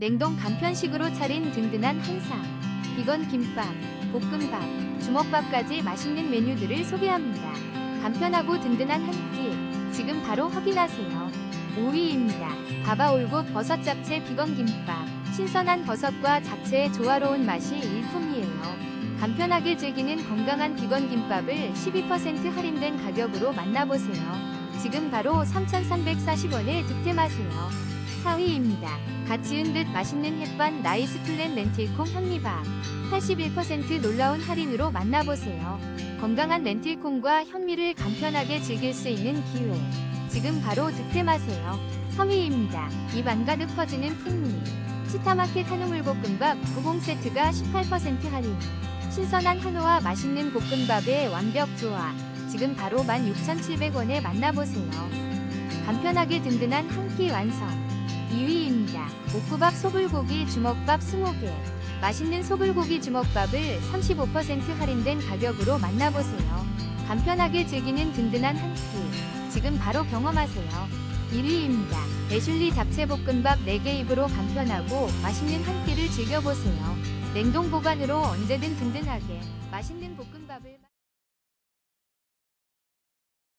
냉동 간편식으로 차린 든든한 한상, 비건 김밥, 볶음밥, 주먹밥까지 맛있는 메뉴들을 소개합니다. 간편하고 든든한 한 끼, 지금 바로 확인하세요. 5위입니다. 바바올고 버섯 잡채 비건 김밥. 신선한 버섯과 잡채의 조화로운 맛이 일품이에요. 간편하게 즐기는 건강한 비건 김밥을 12% 할인된 가격으로 만나보세요. 지금 바로 3,340원에 득템하세요. 4위입니다. 갓 지은 듯 맛있는 햇반 나이스 플랜 렌틸콩 현미밥. 81% 놀라운 할인으로 만나보세요. 건강한 렌틸콩과 현미를 간편하게 즐길 수 있는 기회. 지금 바로 득템하세요. 3위입니다. 입 안 가득 퍼지는 풍미. 치타마켓 한우물볶음밥 90세트가 18% 할인. 신선한 한우와 맛있는 볶음밥의 완벽 조화. 지금 바로 16,700원에 만나보세요. 간편하게 든든한 한 끼 완성. 2위입니다. 옥구밥 소불고기 주먹밥 20개. 맛있는 소불고기 주먹밥을 35% 할인된 가격으로 만나보세요. 간편하게 즐기는 든든한 한 끼. 지금 바로 경험하세요. 1위입니다. 애슐리 잡채볶음밥 4개 입으로 간편하고 맛있는 한 끼를 즐겨보세요. 냉동 보관으로 언제든 든든하게 맛있는 볶음밥을